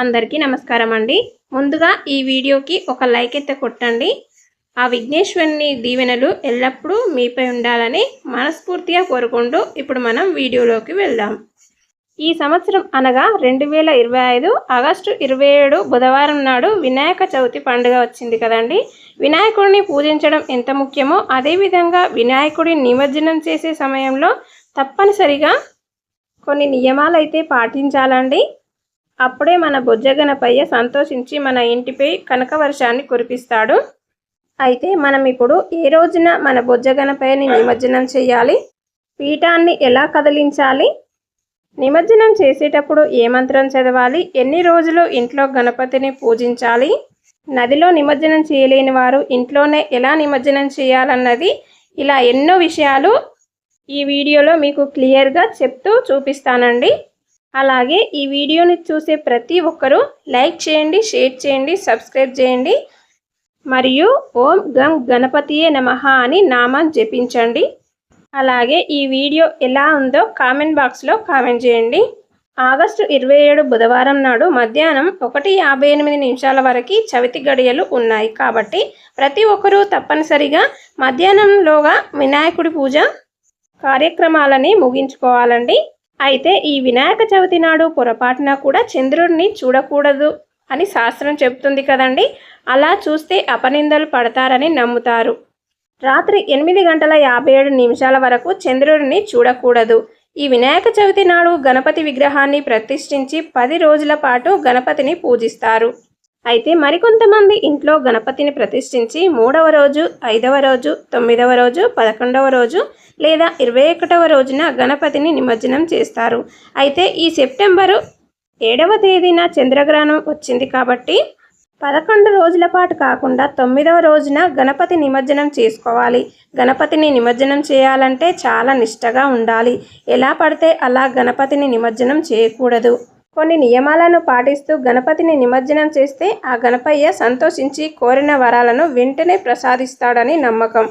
అందరికీ నమస్కారం అండి. ముందుగా ఈ వీడియోకి ఒక లైక్ అయితే కొట్టండి. ఆ విఘ్నేశ్వరుని దీవెనలు ఎల్లప్పుడూ మీపై ఉండాలని మనస్ఫూర్తిగా కోరుకుంటూ ఇప్పుడు మనం వీడియోలోకి వెళ్దాం. ఈ సంవత్సరం అనగా రెండు వేల ఇరవై ఐదు ఆగస్టు ఇరవై ఏడు బుధవారం నాడు వినాయక చవితి పండుగ వచ్చింది కదండి. వినాయకుడిని పూజించడం ఎంత ముఖ్యమో అదేవిధంగా వినాయకుడి నిమజ్జనం చేసే సమయంలో తప్పనిసరిగా కొన్ని నియమాలు అయితే పాటించాలండి. అప్పుడే మన బుజ్జగనపయ్య సంతోషించి మన ఇంటిపై కనక వర్షాన్ని కురిపిస్తాడు. అయితే మనం ఇప్పుడు ఏ రోజున మన బుజ్జగనపయ్యని నిమజ్జనం చేయాలి? పీఠాన్ని ఎలా కదిలించాలి? నిమజ్జనం చేసేటప్పుడు ఏ మంత్రం చదవాలి? ఎన్ని రోజులు ఇంట్లో గణపతిని పూజించాలి? నదిలో నిమజ్జనం చేయలేని వారు ఇంట్లోనే ఎలా నిమజ్జనం చేయాలన్నది ఇలా ఎన్నో విషయాలు ఈ వీడియోలో మీకు క్లియర్గా చెప్తూ చూపిస్తానండి. అలాగే ఈ వీడియోని చూసే ప్రతి ఒక్కరూ లైక్ చేయండి షేర్ చేయండి సబ్స్క్రైబ్ చేయండి. మరియు ఓం గం గణపతియే నమః అని నామం జపించండి. అలాగే ఈ వీడియో ఎలా ఉందో కామెంట్ బాక్స్లో కామెంట్ చేయండి. ఆగస్టు ఇరవై ఏడు బుధవారం నాడు మధ్యాహ్నం ఒకటి యాభై ఎనిమిది నిమిషాల వరకు చవితి గడియలు ఉన్నాయి. కాబట్టి ప్రతి ఒక్కరూ తప్పనిసరిగా మధ్యాహ్నంలోగా వినాయకుడి పూజ కార్యక్రమాలని ముగించుకోవాలండి. అయితే ఈ వినాయక చవితి నాడు పొరపాటున కూడా చంద్రుడిని చూడకూడదు అని శాస్త్రం చెబుతుంది కదండి. అలా చూస్తే అపనిందలు పడతారని నమ్ముతారు. రాత్రి ఎనిమిది గంటల యాభై ఏడు నిమిషాల వరకు చంద్రుడిని చూడకూడదు. ఈ వినాయక చవితి నాడు గణపతి విగ్రహాన్ని ప్రతిష్ఠించి పది రోజుల పాటు గణపతిని పూజిస్తారు. అయితే మరికొంతమంది ఇంట్లో గణపతిని ప్రతిష్ఠించి మూడవ రోజు ఐదవ రోజు తొమ్మిదవ రోజు పదకొండవ రోజు లేదా ఇరవై ఒకటవ రోజున గణపతిని నిమజ్జనం చేస్తారు. అయితే ఈ సెప్టెంబరు ఏడవ తేదీన చంద్రగ్రహణం వచ్చింది కాబట్టి పదకొండు రోజుల పాటు కాకుండా తొమ్మిదవ రోజున గణపతి నిమజ్జనం చేసుకోవాలి. గణపతిని నిమజ్జనం చేయాలంటే చాలా నిష్టగా ఉండాలి. ఎలా పడితే అలా గణపతిని నిమజ్జనం చేయకూడదు. కొన్ని నియమాలను పాటిస్తూ గణపతిని నిమజ్జనం చేస్తే ఆ గణపయ్య సంతోషించి కోరిన వరాలను వెంటనే ప్రసాదిస్తాడని నమ్మకం.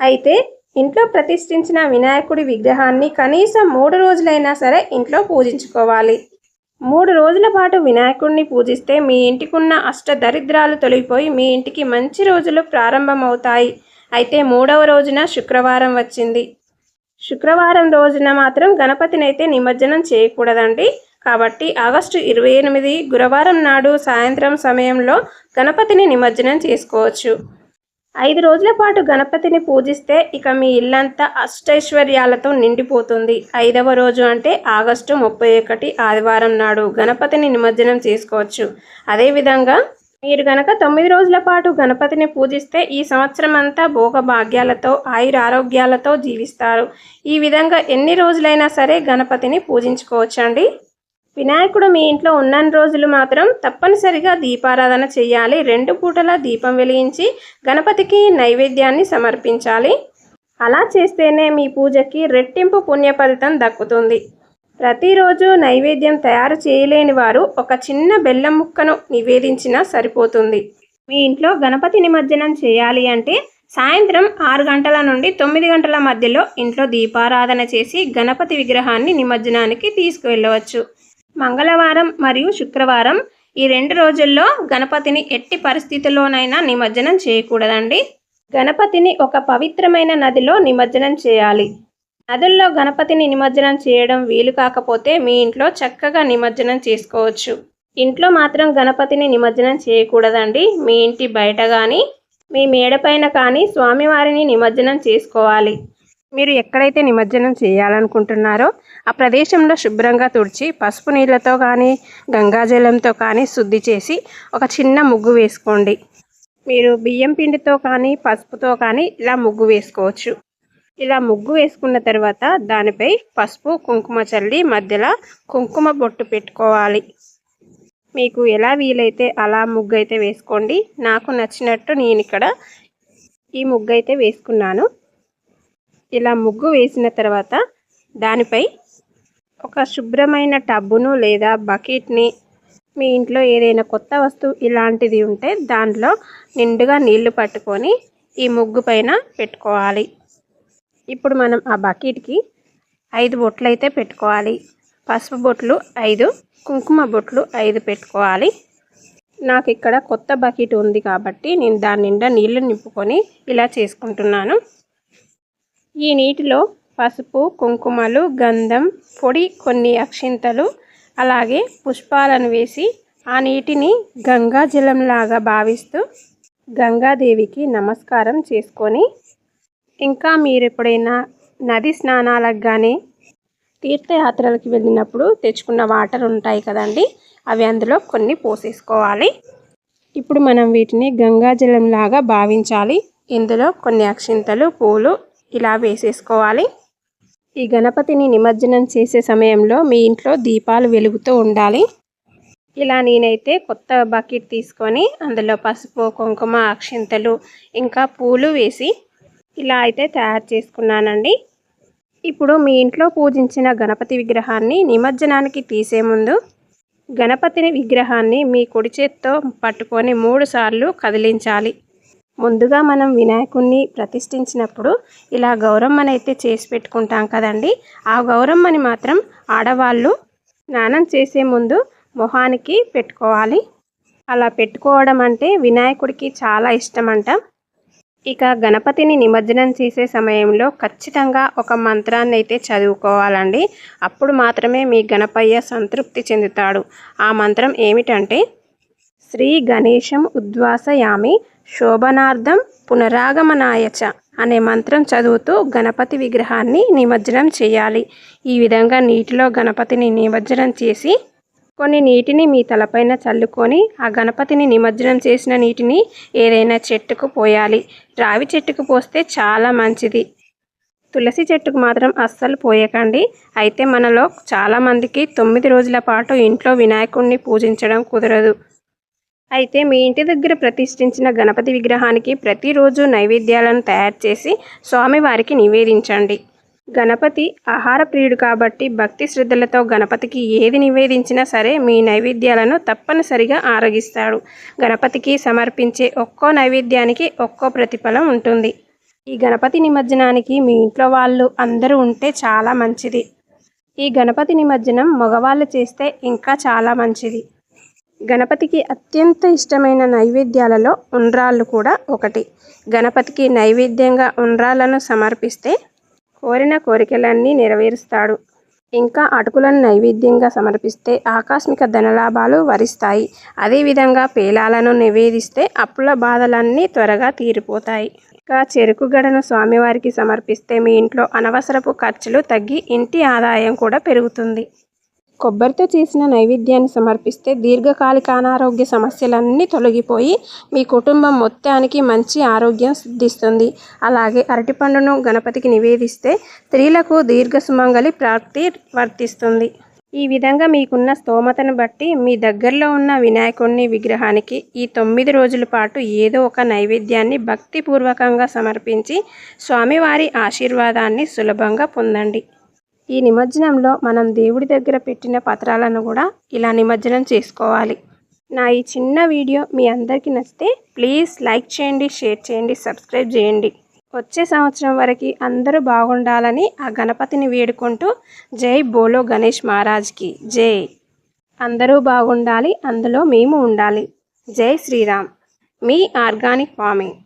అయితే ఇంట్లో ప్రతిష్ఠించిన వినాయకుడి విగ్రహాన్ని కనీసం మూడు రోజులైనా సరే ఇంట్లో పూజించుకోవాలి. మూడు రోజుల పాటు వినాయకుడిని పూజిస్తే మీ ఇంటికున్న అష్ట దరిద్రాలు తొలగిపోయి మీ ఇంటికి మంచి రోజులు ప్రారంభమవుతాయి. అయితే మూడవ రోజున శుక్రవారం వచ్చింది. శుక్రవారం రోజున మాత్రం గణపతిని అయితే నిమజ్జనం చేయకూడదండి. కాబట్టి ఆగస్టు ఇరవై ఎనిమిది గురువారం నాడు సాయంత్రం సమయంలో గణపతిని నిమజ్జనం చేసుకోవచ్చు. ఐదు రోజుల పాటు గణపతిని పూజిస్తే ఇక మీ ఇల్లంతా అష్టైశ్వర్యాలతో నిండిపోతుంది. ఐదవ రోజు అంటే ఆగస్టు ముప్పై ఒకటి ఆదివారం నాడు గణపతిని నిమజ్జనం చేసుకోవచ్చు. అదేవిధంగా మీరు గనక తొమ్మిది రోజుల పాటు గణపతిని పూజిస్తే ఈ సంవత్సరం అంతా భోగభాగ్యాలతో ఆయుర ఆరోగ్యాలతో జీవిస్తారు. ఈ విధంగా ఎన్ని రోజులైనా సరే గణపతిని పూజించుకోవచ్చండి. వినాయకుడు మీ ఇంట్లో ఉన్న రోజులు మాత్రం తప్పనిసరిగా దీపారాధన చేయాలి. రెండు పూటల దీపం వెలిగించి గణపతికి నైవేద్యాన్ని సమర్పించాలి. అలా చేస్తేనే మీ పూజకి రెట్టింపు పుణ్య ఫలితం దక్కుతుంది. ప్రతిరోజు నైవేద్యం తయారు చేయలేని వారు ఒక చిన్న బెల్లం ముక్కను నివేదించినా సరిపోతుంది. మీ ఇంట్లో గణపతి నిమజ్జనం చేయాలి అంటే సాయంత్రం ఆరు గంటల నుండి తొమ్మిది గంటల మధ్యలో ఇంట్లో దీపారాధన చేసి గణపతి విగ్రహాన్ని నిమజ్జనానికి తీసుకువెళ్ళవచ్చు. మంగళవారం మరియు శుక్రవారం ఈ రెండు రోజుల్లో గణపతిని ఎట్టి పరిస్థితుల్లోనైనా నిమజ్జనం చేయకూడదండి. గణపతిని ఒక పవిత్రమైన నదిలో నిమజ్జనం చేయాలి. నదుల్లో గణపతిని నిమజ్జనం చేయడం వీలు కాకపోతే మీ ఇంట్లో చక్కగా నిమజ్జనం చేసుకోవచ్చు. ఇంట్లో మాత్రం గణపతిని నిమజ్జనం చేయకూడదండి. మీ ఇంటి బయట కానీ మీ మేడపైన కానీ స్వామివారిని నిమజ్జనం చేసుకోవాలి. మీరు ఎక్కడైతే నిమజ్జనం చేయాలనుకుంటున్నారో ఆ ప్రదేశంలో శుభ్రంగా తుడిచి పసుపు నీళ్ళతో కానీ గంగాజలంతో కానీ శుద్ధి చేసి ఒక చిన్న ముగ్గు వేసుకోండి. మీరు బియ్యం పిండితో కానీ పసుపుతో కానీ ఇలా ముగ్గు వేసుకోవచ్చు. ఇలా ముగ్గు వేసుకున్న తర్వాత దానిపై పసుపు కుంకుమ చల్లి మధ్యలో కుంకుమ బొట్టు పెట్టుకోవాలి. మీకు ఎలా వీలైతే అలా ముగ్గు అయితే వేసుకోండి. నాకు నచ్చినట్టు నేను ఇక్కడ ఈ ముగ్గు అయితే వేసుకున్నాను. ఇలా ముగ్గు వేసిన తర్వాత దానిపై ఒక శుభ్రమైన టబ్బును లేదా బకెట్ని మీ ఇంట్లో ఏదైనా కొత్త వస్తువు ఇలాంటిది ఉంటే దాంట్లో నిండుగా నీళ్ళు పట్టుకొని ఈ ముగ్గు పైన పెట్టుకోవాలి. ఇప్పుడు మనం ఆ బకెట్కి ఐదు బొట్లు అయితే పెట్టుకోవాలి. పసుపు బొట్లు ఐదు కుంకుమ బొట్లు ఐదు పెట్టుకోవాలి. నాకు ఇక్కడ కొత్త బకెట్ ఉంది కాబట్టి నేను దాని నిండా నీళ్ళు నింపుకొని ఇలా చేసుకుంటున్నాను. ఈ నీటిలో పసుపు కుంకుమలు గంధం పొడి కొన్ని అక్షింతలు అలాగే పుష్పాలను వేసి ఆ నీటిని గంగా జలంలాగా భావిస్తూ గంగాదేవికి నమస్కారం చేసుకొని ఇంకా మీరు ఎప్పుడైనా నది స్నానాలకు కానీ తీర్థయాత్రలకు వెళ్ళినప్పుడు తెచ్చుకున్న వాటర్ ఉంటాయి కదండి అవి అందులో కొన్ని పోసేసుకోవాలి. ఇప్పుడు మనం వీటిని గంగాజలంలాగా భావించాలి. ఇందులో కొన్ని అక్షింతలు పూలు ఇలా వేసేసుకోవాలి. ఈ గణపతిని నిమజ్జనం చేసే సమయంలో మీ ఇంట్లో దీపాలు వెలుగుతూ ఉండాలి. ఇలా నేనైతే కొత్త బకెట్ తీసుకొని అందులో పసుపు కుంకుమ అక్షింతలు ఇంకా పూలు వేసి ఇలా అయితే తయారు చేసుకున్నానండి. ఇప్పుడు మీ ఇంట్లో పూజించిన గణపతి విగ్రహాన్ని నిమజ్జనానికి తీసే ముందు గణపతిని విగ్రహాన్ని మీ కుడి చేత్తో పట్టుకొని మూడుసార్లు కదిలించాలి. ముందుగా మనం వినాయకుడిని ప్రతిష్ఠించినప్పుడు ఇలా గౌరమ్మనైతే చేసి పెట్టుకుంటాం కదండి. ఆ గౌరమ్మని మాత్రం ఆడవాళ్ళు స్నానం చేసే ముందు మొహానికి పెట్టుకోవాలి. అలా పెట్టుకోవడం అంటే వినాయకుడికి చాలా ఇష్టమంట. ఇక గణపతిని నిమజ్జనం చేసే సమయంలో ఖచ్చితంగా ఒక మంత్రాన్ని అయితే చదువుకోవాలండి. అప్పుడు మాత్రమే మీ గణపయ్య సంతృప్తి చెందుతాడు. ఆ మంత్రం ఏమిటంటే శ్రీ గణేశం ఉద్వాసయామి శోభనార్థం పునరాగమనాయచ అనే మంత్రం చదువుతూ గణపతి విగ్రహాన్ని నిమజ్జనం చేయాలి. ఈ విధంగా నీటిలో గణపతిని నిమజ్జనం చేసి కొన్ని నీటిని మీ తలపైన చల్లుకొని ఆ గణపతిని నిమజ్జనం చేసిన నీటిని ఏదైనా చెట్టుకు పోయాలి. రావి చెట్టుకు పోస్తే చాలా మంచిది. తులసి చెట్టుకు మాత్రం అస్సలు పోయకండి. అయితే మనలో చాలామందికి తొమ్మిది రోజుల పాటు ఇంట్లో వినాయకుడిని పూజించడం కుదరదు. అయితే మీ ఇంటి దగ్గర ప్రతిష్ఠించిన గణపతి విగ్రహానికి ప్రతిరోజు నైవేద్యాలను తయారు చేసి స్వామివారికి నివేదించండి. గణపతి ఆహార ప్రియుడు కాబట్టి భక్తి శ్రద్ధలతో గణపతికి ఏది నివేదించినా సరే మీ నైవేద్యాలను తప్పనిసరిగా ఆరగిస్తాడు. గణపతికి సమర్పించే ఒక్కో నైవేద్యానికి ఒక్కో ప్రతిఫలం ఉంటుంది. ఈ గణపతి నిమజ్జనానికి మీ ఇంట్లో వాళ్ళు అందరూ ఉంటే చాలా మంచిది. ఈ గణపతి నిమజ్జనం మగవాళ్ళు చేస్తే ఇంకా చాలా మంచిది. గణపతికి అత్యంత ఇష్టమైన నైవేద్యాలలో ఉండ్రాళ్ళు కూడా ఒకటి. గణపతికి నైవేద్యంగా ఉండ్రాలను సమర్పిస్తే కోరిన కోరికలన్నీ నెరవేరుస్తాడు. ఇంకా అటుకులను నైవేద్యంగా సమర్పిస్తే ఆకస్మిక ధనలాభాలు వరిస్తాయి. అదేవిధంగా పేలాలను నివేదిస్తే అప్పుల బాధలన్నీ త్వరగా తీరిపోతాయి. ఇంకా చెరుకు గడను స్వామివారికి సమర్పిస్తే మీ ఇంట్లో అనవసరపు ఖర్చులు తగ్గి ఇంటి ఆదాయం కూడా పెరుగుతుంది. కొబ్బరితో చేసిన నైవేద్యాన్ని సమర్పిస్తే దీర్ఘకాలిక అనారోగ్య సమస్యలన్నీ తొలగిపోయి మీ కుటుంబం మొత్తానికి మంచి ఆరోగ్యం సిద్ధిస్తుంది. అలాగే అరటిపండును గణపతికి నివేదిస్తే స్త్రీలకు దీర్ఘ సుమంగలి ప్రాప్తి వర్తిస్తుంది. ఈ విధంగా మీకున్న స్తోమతను బట్టి మీ దగ్గరలో ఉన్న వినాయకుడిని విగ్రహానికి ఈ తొమ్మిది రోజుల పాటు ఏదో ఒక నైవేద్యాన్ని భక్తిపూర్వకంగా సమర్పించి స్వామివారి ఆశీర్వాదాన్ని సులభంగా పొందండి. ఈ నిమజ్జనంలో మనం దేవుడి దగ్గర పెట్టిన పత్రాలను కూడా ఇలా నిమజ్జనం చేసుకోవాలి. నా ఈ చిన్న వీడియో మీ అందరికీ నచ్చితే ప్లీజ్ లైక్ చేయండి షేర్ చేయండి సబ్స్క్రైబ్ చేయండి. వచ్చే సంవత్సరం వరకు అందరూ బాగుండాలని ఆ గణపతిని వేడుకుంటూ జై బోలో గణేష్ మహారాజ్కి. జై. అందరూ బాగుండాలి అందులో మేము ఉండాలి. జై శ్రీరామ్. మీ ఆర్గానిక్ ఫార్మింగ్.